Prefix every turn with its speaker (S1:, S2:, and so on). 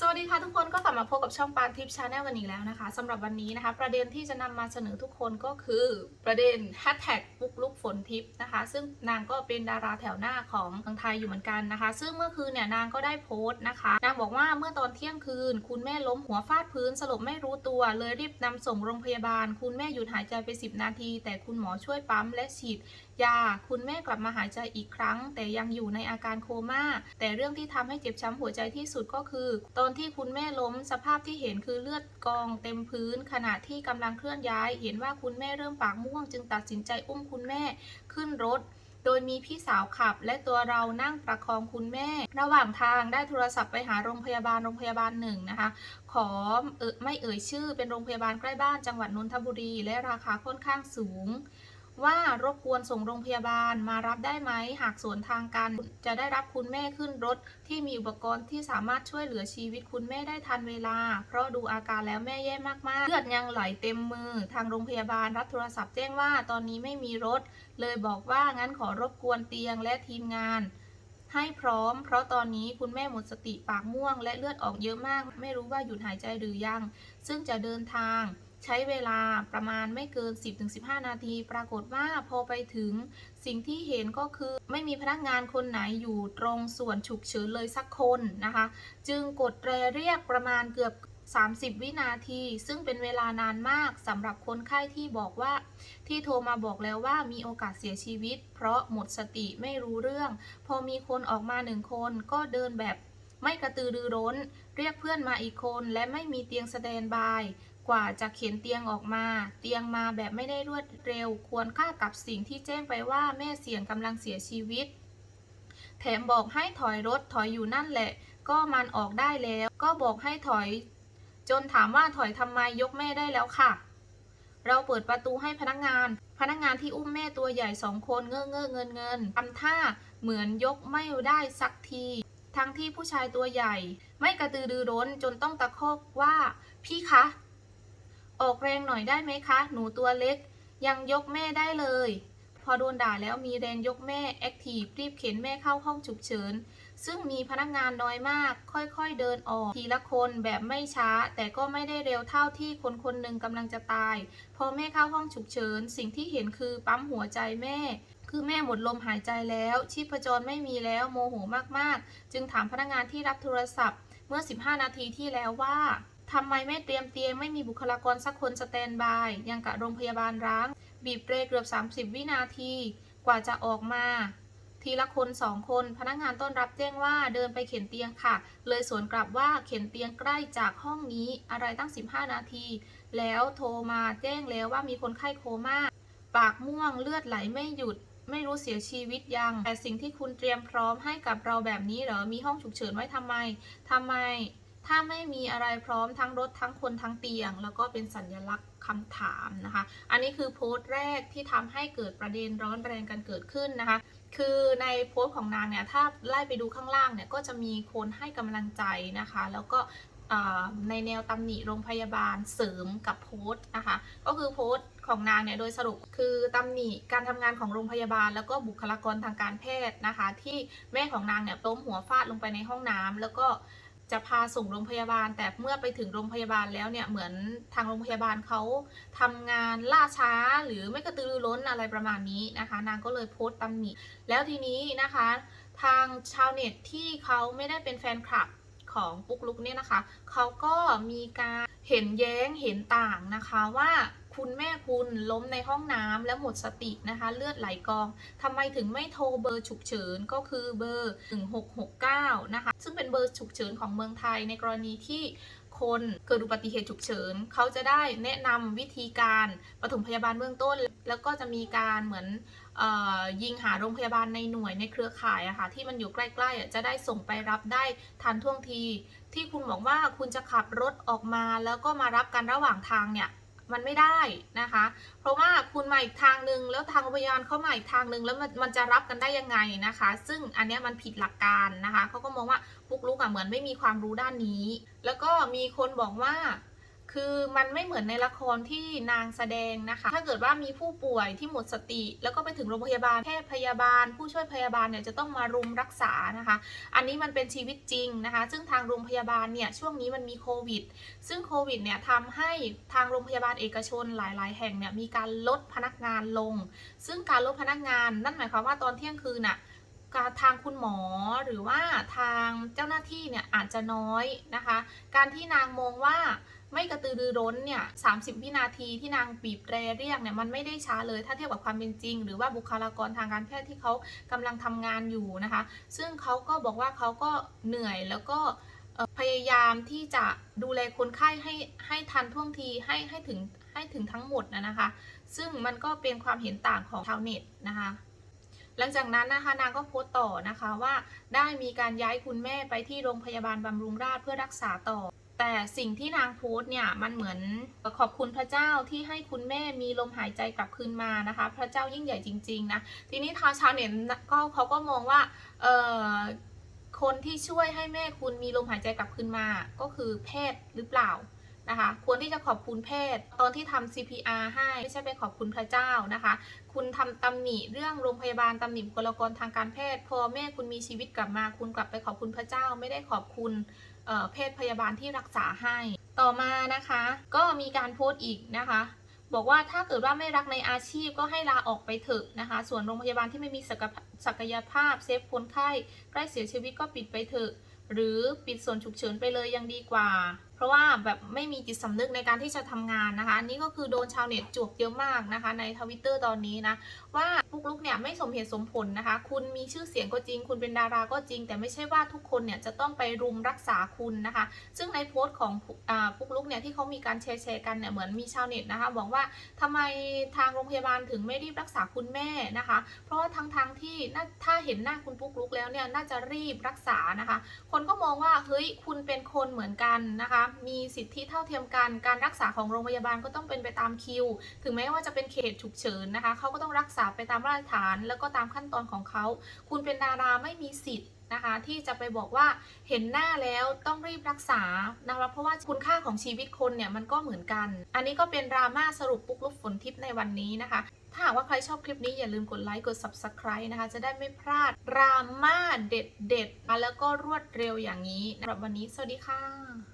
S1: สวัสดีค่ะทุกคนก็กลับมาพบกับช่องปานทิปชาแนลวันนี้แล้วนะคะสำหรับวันนี้นะคะ ประเด็นที่จะนำมาเสนอทุกคนก็คือประเด็นแฮชแท็กปุกลุกฝนทิพย์นะคะ ซึ่งนางก็เป็นดาราแถวหน้าของเมืองไทยอยู่เหมือนกันนะคะ ซึ่งเมื่อคืนเนี่ยนางก็ได้โพสต์นะคะ นางบอกว่าเมื่อตอนเที่ยงคืน คุณแม่ล้มหัวฟาดพื้นสลบไม่รู้ตัว เลยรีบนำส่งโรงพยาบาล คุณแม่หยุดหายใจไป 10 นาที แต่คุณหมอช่วยปั๊มและฉีดยา คุณแม่กลับมาหายใจอีกครั้ง แต่ยังอยู่ในอาการโคม่า แต่เรื่องที่ทำให้เจ็บช้ำหัวใจที่สุดก็คือ ตอนที่คุณแม่ล้มสภาพที่เห็นคือเลือดกองเต็มพื้น ขณะที่กำลังเคลื่อนย้าย เห็นว่าคุณแม่เริ่มปากม่วง จึงตัดสินใจอุ้มคุณแม่ขึ้นรถโดยมีพี่สาวขับ และตัวเรานั่งประคองคุณแม่ ระหว่างทางได้โทรศัพท์ไปหาโรงพยาบาลโรงพยาบาลหนึ่งนะคะ ขอเออไม่เอ่ยชื่อเป็นโรงพยาบาลใกล้บ้านจังหวัดนนทบุรี และราคาค่อนข้างสูง ว่ารบกวนส่งโรงพยาบาลมารับได้ไหม หากสวนทางกันจะได้รับคุณแม่ขึ้นรถ ที่มีอุปกรณ์ที่สามารถช่วยเหลือชีวิตคุณแม่ได้ทันเวลา เพราะดูอาการแล้วแม่แย่มากๆ เลือดยังไหลเต็มมือ ทางโรงพยาบาลรับโทรศัพท์แจ้งว่าตอนนี้ไม่มีรถ เลยบอกว่างั้นขอรบกวนเตียงและทีมงานให้พร้อม เพราะตอนนี้คุณแม่หมดสติปากม่วง และเลือดออกเยอะมาก ไม่รู้ว่าหยุดหายใจหรือยัง ซึ่งจะเดินทาง ใช้เวลาประมาณไม่เกิน 10-15 นาที ปรากฏว่าพอไปถึงสิ่งที่เห็นก็คือไม่มีพนักงานคนไหนอยู่ตรงส่วนฉุกเฉินเลยสักคนนะคะ จึงกดแตรเรียกประมาณเกือบ30 วินาที ซึ่งเป็นเวลานานมากสำหรับคนไข้ที่บอกว่า ที่โทรมาบอกแล้วว่ามีโอกาสเสียชีวิต เพราะหมดสติไม่รู้เรื่อง พอมีคนออกมาหนึ่งคนก็เดินแบบไม่กระตือรือร้น เรียกเพื่อนมาอีกคนและไม่มีเตียงสแตนบาย กว่าจะเข็นเตียงออกมา เตียงมาแบบไม่ได้รวดเร็ว ควรค่ากับสิ่งที่แจ้งไปว่าแม่เสียงกำลังเสียชีวิต แถมบอกให้ถอยรถถอยอยู่นั่นแหละ ก็มันออกได้แล้ว ก็บอกให้ถอย จนถามว่าถอยทำไมยกแม่ได้แล้วค่ะ เราเปิดประตูให้พนักงาน พนักงานที่อุ้มแม่ตัวใหญ่สองคนเงื้อเงื้อเงินเงินทำท่าเหมือนยกไม่ได้สักทีทั้งที่ผู้ชายตัวใหญ่ ไม่กระตือรือร้นจนต้องตะคอกว่า พี่คะ ออกแรงหน่อยได้ไหมคะ หนูตัวเล็ก ยังยกแม่ได้เลย พอโดนด่าแล้วมีแรงยกแม่แอคทีฟรีบเข็นแม่เข้าห้องฉุกเฉิน ซึ่งมีพนักงานน้อยมาก ค่อยๆเดินออก ทีละคนแบบไม่ช้า แต่ก็ไม่ได้เร็วเท่าที่คนคนหนึ่งกำลังจะตาย พอแม่เข้าห้องฉุกเฉิน สิ่งที่เห็นคือปั๊มหัวใจแม่คือแม่หมดลมหายใจแล้ว ชีพจรไม่มีแล้วโมโหมากๆ จึงถามพนักงานที่รับโทรศัพท์เมื่อ 15 นาทีที่แล้วว่า ทำไมไม่เตรียมเตียงไม่มีบุคลากรสักคนสแตนบาย ยังกับโรงพยาบาลร้าง บีบเบรกเกือบ 30 วินาที กว่าจะออกมา ทีละคนสองคน พนักงานต้อนรับแจ้งว่าเดินไปเข็นเตียงค่ะ เลยสวนกลับว่าเข็นเตียงใกล้จากห้องนี้อะไรตั้ง 15 นาที แล้วโทรมาแจ้งแล้วว่ามีคนไข้โคม่า ปากม่วงเลือดไหลไม่หยุดไม่รู้เสียชีวิตยัง แต่สิ่งที่คุณเตรียมพร้อมให้กับเราแบบนี้เหรอ มีห้องฉุกเฉินไว้ทำไม ทำไม ถ้าไม่มีอะไรพร้อมทั้งรถทั้งคนทั้งเตียง แล้วก็เป็นสัญลักษณ์คำถามนะคะ อันนี้คือโพสต์แรกที่ทำให้เกิดประเด็นร้อนแรงกันเกิดขึ้นนะคะ คือในโพสต์ของนางเนี่ยถ้าไล่ไปดูข้างล่างเนี่ยก็จะมีคนให้กำลังใจนะคะ แล้วก็ในแนวตำหนิโรงพยาบาลเสริมกับโพสต์นะคะ ก็คือโพสต์ของนางเนี่ยโดยสรุปคือตำหนิการทำงานของโรงพยาบาล แล้วก็บุคลากรทางการแพทย์นะคะ ที่แม่ของนางเนี่ยล้มหัวฟาดลงไปในห้องน้ำแล้วก็ จะพาส่งโรงพยาบาล แต่เมื่อไปถึงโรงพยาบาลแล้วเนี่ยเหมือนทางโรงพยาบาลเขาทำงานล่าช้าหรือไม่กระตือรือร้นอะไรประมาณนี้นะคะ นางก็เลยโพสต์ตำหนิแล้วทีนี้นะคะ ทางชาวเน็ตที่เขาไม่ได้เป็นแฟนคลับของปุ๊กลุกเนี่ยนะคะเขาก็มีการเห็นแย้งเห็นต่างนะคะว่า คุณแม่คุณล้มในห้องน้ำแล้วหมดสตินะคะ เลือดไหลกองทำไมถึงไม่โทรเบอร์ฉุกเฉินก็คือเบอร์ 1669 นะคะ ซึ่งเป็นเบอร์ฉุกเฉินของเมืองไทยในกรณีที่คนเกิดอุบัติเหตุฉุกเฉินเขาจะได้แนะนำวิธีการปฐมพยาบาลเบื้องต้น แล้วก็จะมีการเหมือนออยิงหาโรงพยาบาลในหน่วยในเครือข่ายอะค่ะที่มันอยู่ใกล้ๆจะได้ส่งไปรับได้ทันท่วงที ที่คุณบอกว่าคุณจะขับรถออกมาแล้วก็มารับกันระหว่างทางเนี่ย มันไม่ได้นะคะ เพราะว่าคุณมาอีกทางหนึ่งแล้วทางโรงพยานเข้ามาอีกทางหนึ่งแล้วมันมันจะรับกันได้ยังไงนะคะ ซึ่งอันนี้มันผิดหลักการนะคะเขาก็มองว่าปุ๊กลุกอะเหมือนไม่มีความรู้ด้านนี้ แล้วก็มีคนบอกว่า คือมันไม่เหมือนในละครที่นางแสดงนะคะ ถ้าเกิดว่ามีผู้ป่วยที่หมดสติ แล้วก็ไปถึงโรงพยาบาลแพทย์พยาบาล ผู้ช่วยพยาบาลเนี่ยจะต้องมารุมรักษานะคะ อันนี้มันเป็นชีวิตจริงนะคะ ซึ่งทางโรงพยาบาลเนี่ยช่วงนี้มันมีโควิด ซึ่งโควิดเนี่ยทำให้ทางโรงพยาบาลเอกชนหลาย ๆ แห่งเนี่ยมีการลดพนักงานลง ซึ่งการลดพนักงานนั่นหมายความว่าตอนเที่ยงคืนน่ะทางคุณหมอหรือว่าทางเจ้าหน้าที่เนี่ยอาจจะน้อยนะคะ การที่นางมองว่า ไม่กระตือรือร้นเนี่ย30วินาทีที่นางบีบแตรเรียกเนี่ยมันไม่ได้ช้าเลยถ้าเทียบกับความเป็นจริง หรือว่าบุคลากรทางการแพทย์ที่เขากำลังทำงานอยู่นะคะ ซึ่งเขาก็บอกว่าเขาก็เหนื่อยแล้วก็พยายามที่จะดูแลคนไข้ให้ให้ทันท่วงทีให้ให้ถึงให้ถึงทั้งหมดนะนะคะ ซึ่งมันก็เป็นความเห็นต่างของชาวเน็ตนะคะหลังจากนั้นนะคะนางก็โพสต์ต่อนะคะว่าได้มีการย้ายคุณแม่ไปที่โรงพยาบาลบำรุงราษฎร์เพื่อรักษาต่อ แต่สิ่งที่นางโพสต์เนี่ยมันเหมือนขอบคุณพระเจ้าที่ให้คุณแม่มีลมหายใจกลับคืนมานะคะ พระเจ้ายิ่งใหญ่จริงๆนะทีนี้ทาชาวเน็ตก็เขาก็มองว่าเออคนที่ช่วยให้แม่คุณมีลมหายใจกลับคืนมาก็คือแพทย์หรือเปล่านะคะควรที่จะขอบคุณแพทย์ตอนที่ทำ CPR ให้ไม่ใช่ไปขอบคุณพระเจ้านะคะ คุณทำตำหนิเรื่องโรงพยาบาลตำหนิบุคลากรทางการแพทย์ พอแม่คุณมีชีวิตกลับมา คุณกลับไปขอบคุณพระเจ้าไม่ได้ขอบคุณ แพทย์พยาบาลที่รักษาให้ ต่อมานะคะ ก็มีการโพสต์อีกนะคะ บอกว่าถ้าเกิดว่าไม่รักในอาชีพก็ให้ลาออกไปเถอะนะคะ ส่วนโรงพยาบาลที่ไม่มีศักยศักยภาพเซฟคนไข้ใกล้เสียชีวิตก็ปิดไปเถอะ หรือปิดส่วนฉุกเฉินไปเลยยังดีกว่า ราะว่าแบบไม่มีจิตสำนึกในการที่จะทำงานนะคะอันนี้ก็คือโดนชาวเน็ตจวกเยอะมากนะคะ ในทวิตเตอร์ตอนนี้นะว่าปุ๊กลุกเนี่ยไม่สมเหตุสมผลนะคะ คุณมีชื่อเสียงก็จริง คุณเป็นดาราก็จริง แต่ไม่ใช่ว่าทุกคนเนี่ยจะต้องไปรุมรักษาคุณนะคะ ซึ่งในโพสต์ของปุ๊กลุกเนี่ยที่เขามีการแชร์แชร์กันเนี่ยเหมือนมีชาวเน็ตนะคะบอกว่าทำไมทางโรงพยาบาลถึงไม่รีบรักษาคุณแม่นะคะ เพราะว่าทั้งทางๆที่ถ้าเห็นหน้าคุณปุ๊กลุกแล้วเนี่ยน่าจะรีบรักษานะคะ คนก็มองว่าเฮ้ยคุณเป็นคนเหมือนกันนะคะมีสิทธิเท่าเทียมกัน การรักษาของโรงพยาบาลก็ต้องเป็นไปตามคิว ถึงแม้ว่าจะเป็นเขตฉุกเฉินนะคะเขาก็ต้องรักษาไปตามมาตรฐาน แล้วก็ตามขั้นตอนของเขา คุณเป็นดาราไม่มีสิทธิ์นะคะที่จะไปบอกว่าเห็นหน้าแล้วต้องรีบรักษานะคะเพราะว่าคุณค่าของชีวิตคนเนี่ยมันก็เหมือนกัน อันนี้ก็เป็นดราม่าสรุปปุ๊กลุกฝนทิพย์ในวันนี้นะคะ ถ้าหากว่าใครชอบคลิปนี้อย่าลืมกดไลค์กด subscribe นะคะ จะได้ไม่พลาดดราม่าเด็ดๆแล้วก็รวดเร็วอย่างนี้สำหรับวันนี้สวัสดีค่ะ